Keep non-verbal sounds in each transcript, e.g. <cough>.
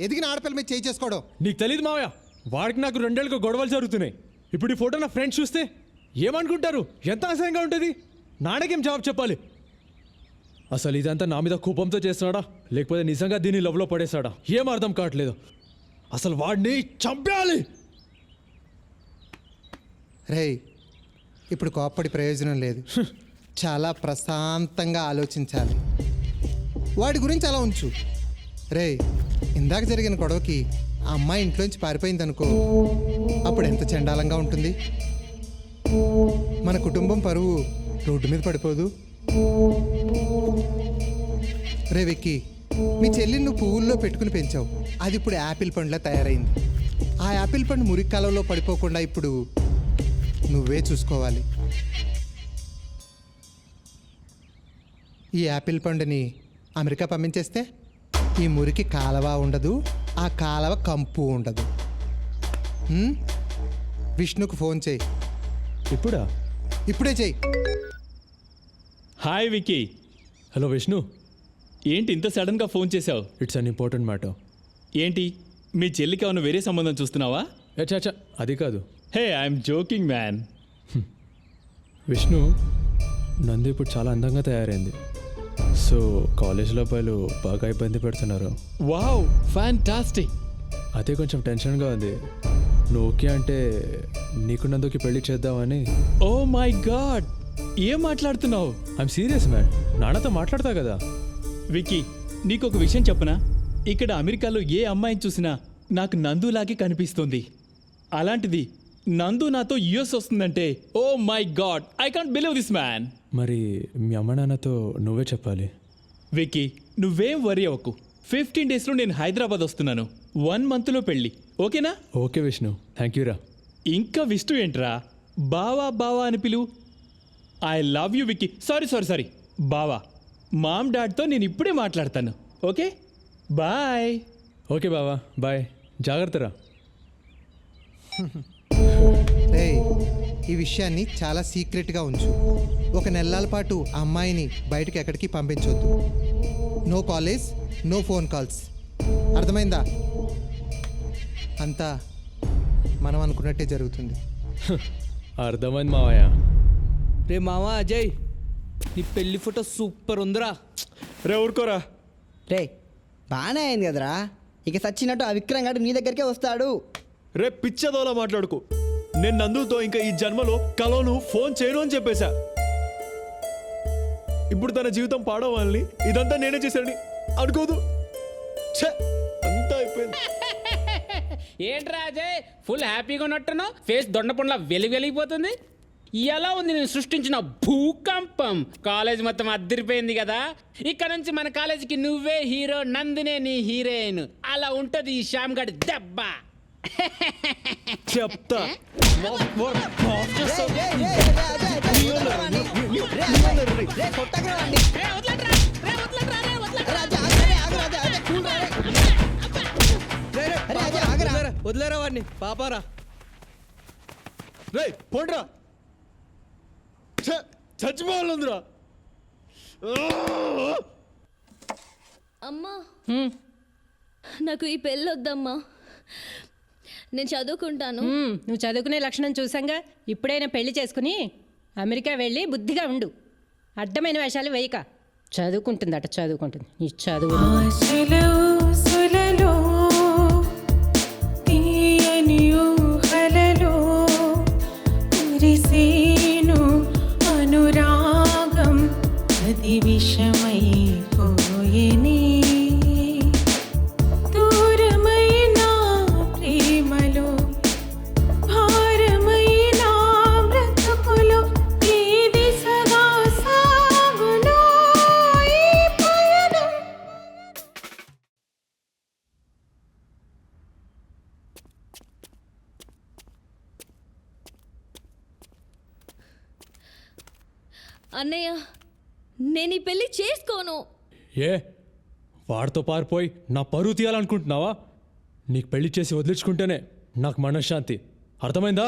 ఎదిగిన ఆడపిల్ల మీద చేయి చేసుకోవడం నీకు తెలియదు మావయ్య వాడికి నాకు రెండేళ్ళకి గొడవలు జరుగుతున్నాయి. ఇప్పుడు ఈ ఫోటో నా ఫ్రెండ్స్ చూస్తే ఏమనుకుంటారు? ఎంత అసహ్యంగా ఉంటుంది? నాన్నకేం జవాబు చెప్పాలి? అసలు ఇదంతా నా మీద కోపంతో చేస్తున్నాడా? లేకపోతే నిజంగా దీన్ని లవ్లో పడేశాడా? ఏం అర్థం కావట్లేదు. అసలు వాడిని చంపేయాలి! రేయ్ ఇప్పుడు కోప్పడి ప్రయోజనం లేదు. చాలా ప్రశాంతంగా ఆలోచించాలి. వాడి గురించి అలా ఉంచు. రేయ్ ఇందాక జరిగిన గొడవకి ఆ అమ్మాయి ఇంట్లోంచి పారిపోయింది అనుకో అప్పుడు ఎంత చండాలంగా ఉంటుంది? మన కుటుంబం పరువు రోడ్డు మీద పడిపోదు. రే విక్కీ మీ చెల్లిని నువ్వు పువ్వుల్లో పెట్టుకుని పెంచావు. అది ఇప్పుడు యాపిల్ పండులా తయారైంది. ఆ యాపిల్ పండు మురికి కాలంలో పడిపోకుండా ఇప్పుడు నువ్వే చూసుకోవాలి. ఈ యాపిల్ పండుని అమెరికా పంపించేస్తే ఈ మురికి కాలవ ఉండదు ఆ కాలవ కంపు ఉండదు? విష్ణుకు ఫోన్ చేయి. ఇప్పుడా? ఇప్పుడే చేయి. హాయ్ విక్కీ. హలో విష్ణు. ఏంటి ఇంత సడన్గా ఫోన్ చేశావు? It's an important matter. ఏంటి? మీ చెల్లికి ఏమైనా వేరే సంబంధం చూస్తున్నావా? చాచా అది కాదు. Hey I'm joking man. Vishnu Nandi ఇప్పుడు చాలా అందంగా తయారైంది. సో కాలేజ్లో అబ్బాయిలు బాగా ఇబ్బంది పెడుతున్నారు. వావ్ ఫ్యాంటాస్టిక్ అదే కొంచెం టెన్షన్గా ఉంది. నువ్వు ఓకే అంటే నీకు నందుకి పెళ్ళి చేద్దామని. ఓ మై గాడ్ ఏం మాట్లాడుతున్నావు? ఐఎమ్ సీరియస్ మ్యాన్ నాన్నతో మాట్లాడతా కదా. విక్కీ నీకు ఒక విషయం చెప్పనా? ఇక్కడ అమెరికాలో ఏ అమ్మాయిని చూసినా నాకు నందులాగే కనిపిస్తుంది. అలాంటిది నందు నాతో యుఎస్ వస్తుందంటే ఓ my god I can't believe this man. మరి మీ అమ్మ నాన్నతో నువ్వే చెప్పాలి. విక్కీ నువ్వేం వరి అవ్వకు. ఫిఫ్టీన్ డేస్లో నేను హైదరాబాద్ వస్తున్నాను. వన్ మంత్లో పెళ్ళి. ఓకేనా? ఓకే విష్ణు. థ్యాంక్ యూ రా. ఇంకా విష్ణు ఏంట్రా? బావా బావా అని పిలు I love you Vicky. Sorry sorry sorry. బావా మామ్ డాడ్తో నేను ఇప్పుడే మాట్లాడతాను. ఓకే? బాయ్. ఓకే బావా బాయ్. జాగ్రత్త రా. <laughs> ఈ విషయాన్ని చాలా సీక్రెట్గా ఉంచు. ఒక నెలల పాటు ఆ అమ్మాయిని బయటకు ఎక్కడికి పంపించొద్దు. No college no phone calls. అర్థమైందా? అంతా మనం అనుకున్నట్టే జరుగుతుంది. <laughs> అర్థమైంది మావయ్య. రే మావా అజయ్ నీ పెళ్ళి ఫోటో సూపర్ ఉందిరా. రే ఊరుకోరా. రే బాగానే అయింది కదరా. ఇక సచ్చినట్టు ఆ విక్రమ్ గారు నీ దగ్గరికే వస్తాడు. రే పిచ్చదోలా మాట్లాడుకో. నేను నందుతో ఇంకా ఈ జన్మలో కలోను ఫోన్ చేయను అని చెప్పేశా. ఇప్పుడు తన జీవితం పాడవాలని ఇదంతా నేనే చేశానని అనుకోదు. ఛే, అంతా అయిపోయింది. <laughs> ఏంటి అజయ్ ఫుల్ హ్యాపీగా ఉన్నట్టును ఫేస్ దొండపండ్ల వెలి వెలిగిపోతుంది. ఎలా ఉంది నేను సృష్టించిన భూకంపం? కాలేజ్ మొత్తం అద్దరిపోయింది కదా. ఇక్కడ నుంచి మన కాలేజీకి నువ్వే హీరో నందినే నీ హీరోయిన్. అలా ఉంటది ఈ శ్యామ్ గడి దెబ్బ. చెప్తా. వదిలేరా, వాడిని పాపారా. రే పోండ్రా. చచ్చిపోవాలందిరా. అమ్మా. నాకు ఈ పెళ్ళి వద్దమ్మా నేను చదువుకుంటాను. మ్మ్, నువ్వు చదువుకునే లక్షణం చూసాంగా ఇప్పుడైనా పెళ్ళి చేసుకుని అమెరికా వెళ్ళి బుద్ధిగా ఉండు. అడ్డమైన వేషాలు వేయక. చదువుకుంటుందట చదువుకుంటుంది. ఈ చదువు. ఆశలు అన్నయ్య నేను ఈ పెళ్ళి చేసుకోను. ఏ వాడితో పారిపోయి నా పరువు తీయాలనుకుంటున్నావా? నీకు పెళ్ళి చేసి వదిలించుకుంటేనే నాకు మనశ్శాంతి. అర్థమైందా?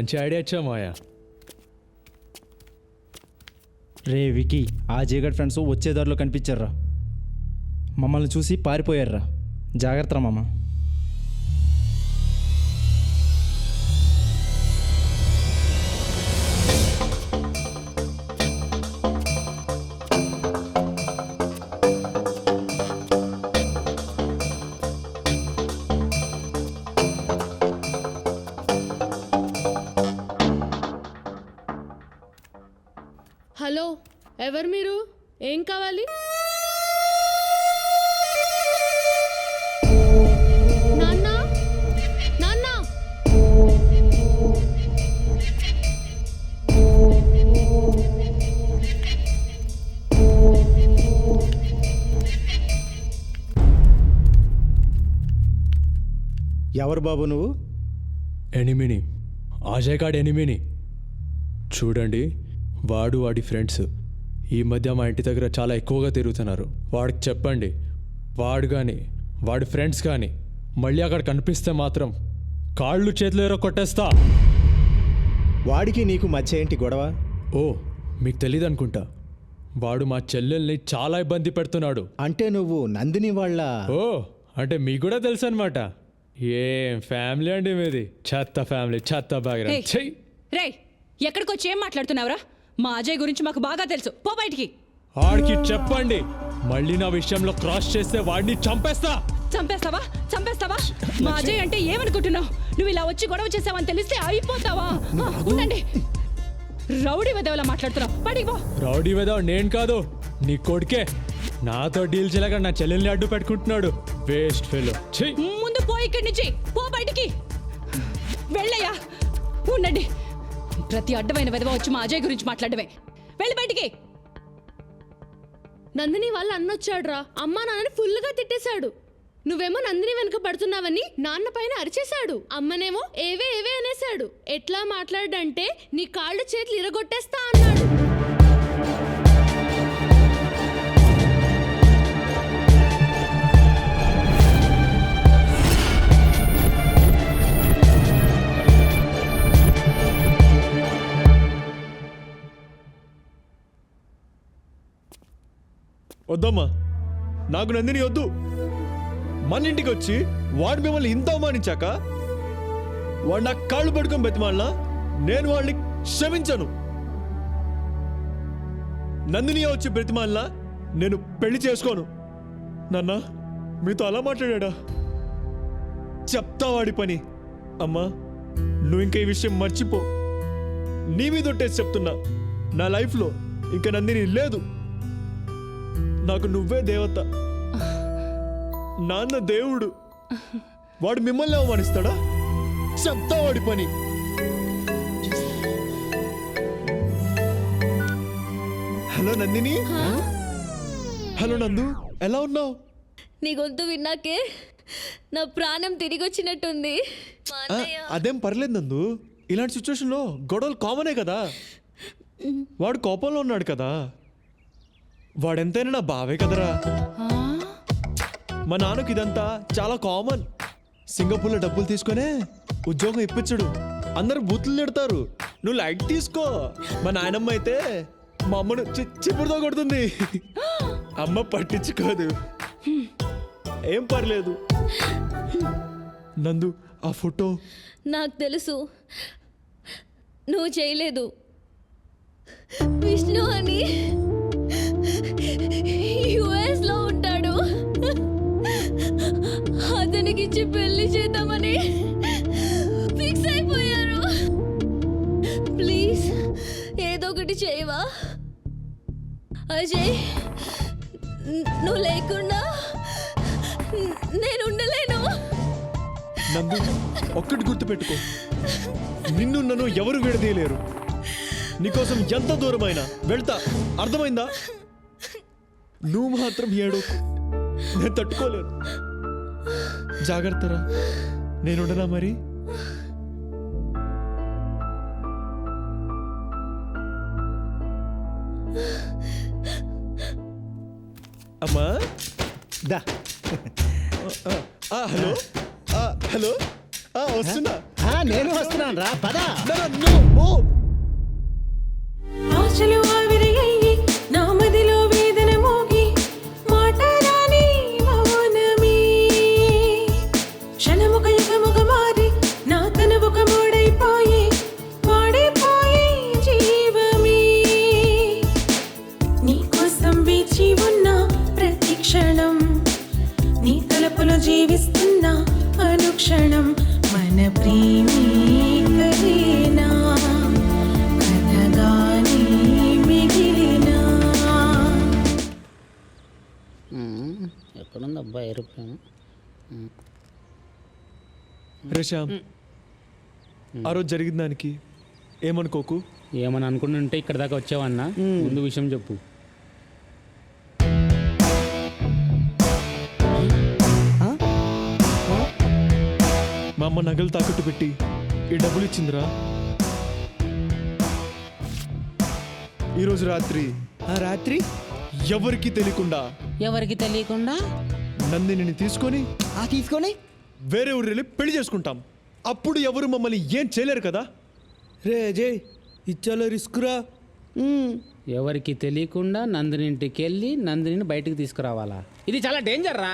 మంచి ఐడియా ఇచ్చా మాయా రే వికీ ఆ జీగడ్ ఫ్రెండ్స్ వచ్చే దారిలో కనిపించారా మమ్మల్ని చూసి పారిపోయారా జాగ్రత్త మామ. ఎవరు మీరు? ఏం కావాలి? నాన్న? నాన్న? ఎవరు బాబు నువ్వు? ఎనిమిని. అజయ్ కాడ్ ఎనిమిని. చూడండి వాడు వాడి ఫ్రెండ్స్. ఈ మధ్య మా ఇంటి దగ్గర చాలా ఎక్కువగా తిరుగుతున్నారు. వాడికి చెప్పండి. వాడు కానీ వాడి ఫ్రెండ్స్ కానీ మళ్ళీ అక్కడ కనిపిస్తే మాత్రం కాళ్ళు చేతులు ఎరో కొట్టేస్తా. వాడికి నీకు మధ్య ఏంటి గొడవ? ఓ మీకు తెలియదు అనుకుంటా. వాడు మా చెల్లెల్ని చాలా ఇబ్బంది పెడుతున్నాడు. అంటే నువ్వు నందిని వాళ్ళ ఓ అంటే మీకు కూడా తెలుసు అనమాట ఏం ఫ్యామిలీ అండి మీది. చెత్త ఫ్యామిలీ చెత్త బ్యాక్గ్రౌండ్ చెయ్యి రే ఎక్కడికి వచ్చి ఏం మాట్లాడుతున్నావురా? మా అజయ్ గురించి మాకు బాగా తెలుసు. పో బయటికి. వాడికి చెప్పండి. మళ్ళీ నా విషయంలో క్రాస్ చేస్తే వాడిని చంపేస్తా. చంపేస్తావా? చంపేస్తావా? మా అజయ్ అంటే ఏమనుకుంటున్నావు? నువ్వు ఇలా వచ్చి గొడవ చేసావని తెలిస్తే అయిపోతావా? ఆ, ఉండండి. రౌడీ వెదవలా మాట్లాడుతున్నావు. బయటికి పో. రౌడీ వేద నేను కాదు నీ కొడుకే. నాతో డీల్ చేయలేక నా చెల్లెల్ని అడ్డు పెట్టుకుంటున్నాడు. Waste fellow. ముందు పో ఇక్కడి నుంచి. పో బయటికి. వెళ్ళయ్యా. ఉండండి. ప్రతి అడ్డమైన విధవ వచ్చి మా అజయ్ గురించి మాట్లాడమే వెళ్ళి బయటికి. నందిని వాళ్ళ అన్నొచ్చాడురా అమ్మా నాన్నని ఫుల్గా తిట్టేశాడు. నువ్వేమో నందిని వెనుక పడుతున్నావని నాన్న పైన అరిచేశాడు. అమ్మనేమో ఏవే ఏవే అనేశాడు. ఎట్లా మాట్లాడంటే నీ కాళ్ళు చేతులు ఇరగొట్టేస్తా అన్నాడు. వద్దమ్మా. నాకు నందిని వద్దు. మన ఇంటికి వచ్చి వాడు మిమ్మల్ని ఇంత అవమానించాక వాడు నాకు కాళ్ళు పడుకొని బతిమాలినా నేను వాడిని క్షమించను. నందిని వచ్చి బ్రతిమాలినా నేను పెళ్ళి చేసుకోను. నాన్న మీతో అలా మాట్లాడా చెప్తా వాడి పని. అమ్మా నువ్వు ఇంకా ఈ విషయం మర్చిపో. నీ మీద ఒట్టేసి చెప్తున్నా. నా లైఫ్లో ఇంకా నందిని లేదు. నాకు నువ్వే దేవత. నాన్న దేవుడు. వాడు మిమ్మల్ని అవమానిస్తాడా? చెప్తా వాడి పని. హలో నందిని. హలో నందు ఎలా ఉన్నావు? నీ గొంతు విన్నాకే నా ప్రాణం తిరిగి వచ్చినట్టుంది అదేం పర్లేదు నందు. ఇలాంటి సిచ్యువేషన్లో గొడవలు కామనే కదా. వాడు కోపంలో ఉన్నాడు కదా. వాడెంతైనా నా బావే కదరా. మా నాన్నకి ఇదంతా చాలా కామన్. సింగపూర్లో డబ్బులు తీసుకొనే ఉద్యోగం ఇప్పించడు. అందరు బూతులు తిడతారు. నువ్వు లైట్ తీసుకో. మా నాయనమ్మ అయితే మా అమ్మను చి- చిపురుతో కొడుతుంది. అమ్మ పట్టించుకోదు. ఏం పర్లేదు. నందు ఆ ఫోటో? నాకు తెలుసు. నువ్వు చేయలేదు. విష్ణు అని. యుఎస్లో ఉంటాడు. అతనికి ఇచ్చి పెళ్ళి చేద్దామని ఫిక్స్ అయిపోయారు. ప్లీజ్ ఏదో ఒకటి చేయవా? అజయ్ నువ్వు లేకుండా నేను ఉండలేను. నందు ఒక్కటి గుర్తుపెట్టుకో. నిన్ను నన్ను ఎవరు విడదీయలేరు. నీకోసం ఎంత దూరమైనా వెళ్తా. అర్థమైందా? నువ్వు మాత్రం ఏడు. నేను తట్టుకోలేను. జాగ్రత్తరా. నేనుండనా మరి? అమ్మా? దా. హలో? ఆ, హలో? ఆ, వస్తున్నా. నేను వస్తున్నాను రా. పదా. అబ్బాయి ఏరోప్లేన్ ఆ రోజు జరిగిన దానికి ఏమనుకోకు? ఏమని అనుకుంటుంటే ఇక్కడ దాకా వచ్చావన్నా? ముందు విషయం చెప్పు. మా అమ్మ నగలు తాకట్టు పెట్టి ఈ డబ్బులు ఇచ్చిందిరా. ఈరోజు రాత్రి ఆ రాత్రి? ఎవరికి తెలియకుండా ఎవరికి తెలియకుండా? నందినిని తీసుకొని ఆ తీసుకొని? వేరే ఊరు వెళ్ళి పెళ్ళి చేసుకుంటాం. అప్పుడు ఎవరు మమ్మల్ని ఏం చేయలేరు కదా? రే అజయ్ ఇచ్చాలో రిస్క్ రా ఎవరికి తెలియకుండా నందిని ఇంటికి వెళ్ళి నందిని బయటికి తీసుకురావాలా? ఇది చాలా డేంజర్ రా